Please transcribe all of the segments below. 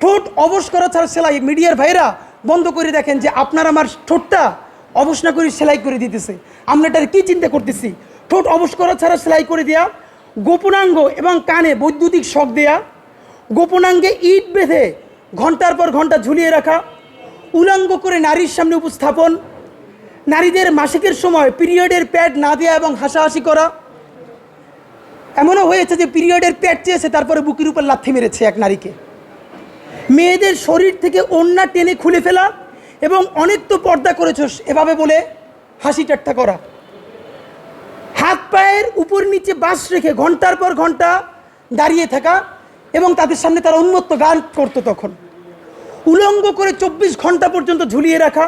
ঠোঁট অবশ করা ছাড়া সেলাই মিডিয়ার ভাইরা বন্ধ করে দেখেন যে আপনার আমার ঠোঁটটা অবশ না করে সেলাই করে দিতেছে। আমরা এটার কী চিন্তা করতেছি? ঠোঁট অবশ করা ছাড়া সেলাই করে দেয়া, গোপনাঙ্গ এবং কানে বৈদ্যুতিক শখ দেয়া, গোপনাঙ্গে ইট বেঁধে ঘণ্টার পর ঘণ্টা ঝুলিয়ে রাখা, উলাঙ্গ করে নারীর সামনে উপস্থাপন, নারীদের মাসিকের সময় পিরিয়ডের প্যাড না দেওয়া এবং হাসাহাসি করা। এমনও হয়েছে যে পিরিয়ডের প্যাড চেয়েছে, তারপরে বুকের উপর লাথি মেরেছে এক নারীকে। মেয়েদের শরীর থেকে ওন্না টেনে খুলে ফেলা এবং অনেক তো পর্দা করেছস এভাবে বলে হাসি ঠাট্টা করা। হাত পায়ের উপর নিচে বাস রেখে ঘণ্টার পর ঘণ্টা দাঁড়িয়ে থাকা এবং তাদের সামনে তারা উন্মত্ত গান করতো তখন। উলঙ্গ করে চব্বিশ ঘণ্টা পর্যন্ত ঝুলিয়ে রাখা,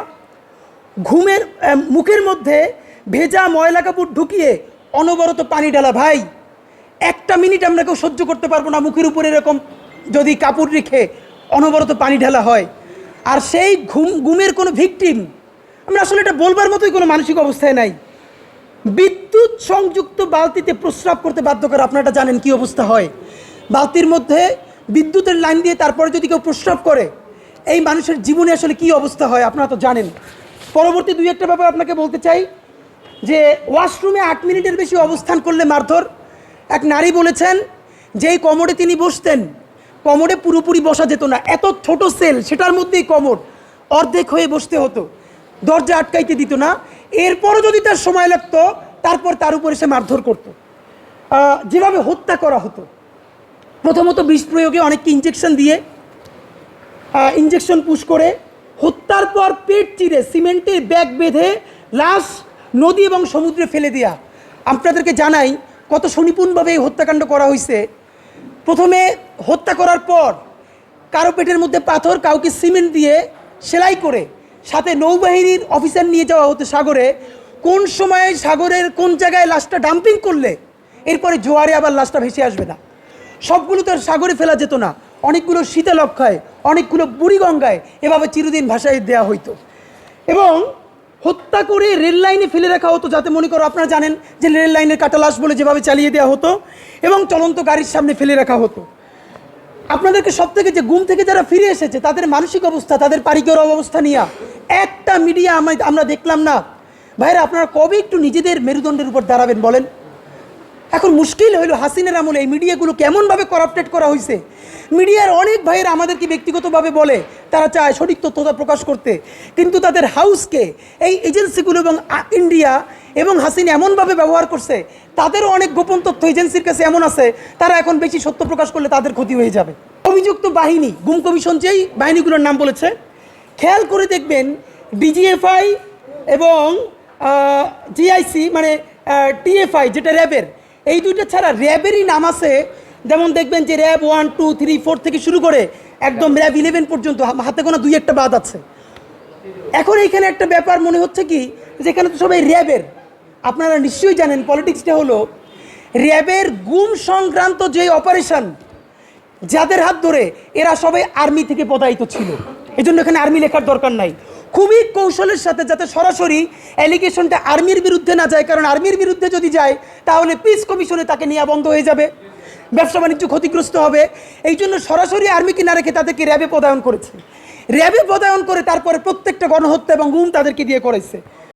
ঘুমের মুখের মধ্যে ভেজা ময়লা কাপড় ঢুকিয়ে অনবরত পানি ডালা ভাই, একটা মিনিট আমরা কেউ সহ্য করতে পারব না, মুখের উপরে এরকম যদি কাপড় রেখে অনবরত পানি ঢালা হয়। আর সেই ঘুম, ঘুমের কোনো ভিকটিম আমরা আসলে এটা বলবার মতোই কোনো মানসিক অবস্থায় নাই। বিদ্যুৎ সংযুক্ত বালতিতে প্রস্রাব করতে বাধ্য করে, আপনারা জানেন কি অবস্থা হয়। বালতির মধ্যে বিদ্যুতের লাইন দিয়ে তারপরে যদি কেউ প্রস্রাব করে, এই মানুষের জীবনে আসলে কি অবস্থা হয়, আপনারা তো জানেন। পরবর্তী দুই একটা ব্যাপার আপনাকে বলতে চাই, যে ওয়াশরুমে আট মিনিটের বেশি অবস্থান করলে মারধর, এক নারী বলেছেন, যেই কমোডে তিনি বসতেন কমোডে পুরোপুরি বসা যেত না। এত ছোট সেল, সেটার মধ্যেই কমোড। অর্ধেক হয়ে বসতে হতো। দরজা আটকাইতে দিত না। এরপরও যদি তার সময় লাগতো, তারপর তার উপরে সে মারধর করতো। যেভাবে হত্যা করা হতো। প্রথমত বিষ প্রয়োগে অনেককে ইঞ্জেকশন দিয়ে ইঞ্জেকশন পুশ করে। হত্যার পর পেট চিরে সিমেন্টের ব্যাগ বেঁধে, লাশ নদী এবং সমুদ্রে ফেলে দেয়া। আপনাদেরকে জানাই, কত সুনিপুণভাবে এই হত্যাকাণ্ড করা হয়েছে প্রথমে হত্যা করার পর কারও পেটের মধ্যে পাথর, কাউকে সিমেন্ট দিয়ে সেলাই করে সাথে নৌবাহিনীর অফিসার নিয়ে যাওয়া হতো সাগরে। কোন সময়ে সাগরের কোন জায়গায় লাশটা ডাম্পিং করলে এরপরে জোয়ারে আবার লাশটা ভেসে আসবে না। সবগুলো তো সাগরে ফেলা যেত না। অনেকগুলো শীতলক্ষায় অনেকগুলো বুড়িগঙ্গায় এভাবে চিরদিন ভাষায় দেওয়া হইতো। এবং হত্যা করে রেল লাইনে ফেলে রাখা হতো, যাতে মনে করো আপনারা জানেন যে রেল লাইনের কাটা লাশ বলে যেভাবে চালিয়ে দেওয়া হতো এবং চলন্ত গাড়ির সামনে ফেলে রাখা হতো। আপনাদেরকে সব থেকে যে ঘুম থেকে যারা ফিরে এসেছে, তাদের মানসিক অবস্থা, তাদের পারিকর অবস্থা নিয়ে একটা মিডিয়া আমরা দেখলাম না। ভাইরা আপনারা কবে একটু নিজেদের মেরুদণ্ডের উপর দাঁড়াবেন বলেন? এখন মুশকিল হইল হাসিনের আমলে এই মিডিয়াগুলো কেমনভাবে করাপ্টেড করা হয়েছে মিডিয়ার অনেক ভাইয়েরা আমাদেরকে ব্যক্তিগতভাবে বলে, তারা চায় সঠিক তথ্যতা প্রকাশ করতে। কিন্তু তাদের হাউসকে, এই এজেন্সিগুলো এবং ইন্ডিয়া এবং হাসিন এমনভাবে ব্যবহার করছে, তাদেরও অনেক গোপন তথ্য এজেন্সির কাছে এমন আছে, তারা এখন বেশি সত্য প্রকাশ করলে তাদের ক্ষতি হয়ে যাবে। অভিযুক্ত বাহিনী, গুম কমিশন যেই বাহিনীগুলোর নাম বলেছে, খেয়াল করে দেখবেন ডিজিএফআই এবং জিআইসি মানে টিএফআই, যেটা র্যাবের এই দুইটা ছাড়া র্যাবেরই নাম আছে। যেমন দেখবেন যে RAB one two three four থেকে শুরু করে একদম র্যাব ইলেভেন পর্যন্ত হাতে গোনা দুই একটা বাদ আছে। এখন এইখানে একটা ব্যাপার মনে হচ্ছে কি, যে এখানে তো সবাই র্যাবের। আপনারা নিশ্চয়ই জানেন পলিটিক্সটা হলো, র্যাবের গুম সংক্রান্ত যে অপারেশন যাদের হাত ধরে এরা সবাই আর্মি থেকে পদায়িত ছিল। এই জন্য এখানে আর্মি লেখার দরকার নাই। খুবই কৌশলের সাথে যাতে সরাসরি অ্যালিগেশনটা আর্মির বিরুদ্ধে না যায়, কারণ আর্মির বিরুদ্ধে যদি যায়, তাহলে পিস কমিশনে তাকে নিয়ে বন্ধ হয়ে যাবে। ব্যবসা বাণিজ্য ক্ষতিগ্রস্ত হবে। এই জন্য সরাসরি আর্মিকে না রেখে তাদেরকে র্যাবে পদায়ন করেছে। র্যাবে পদায়ন করে তারপরে প্রত্যেকটা গণহত্যা এবং গুম তাদেরকে দিয়ে করেছে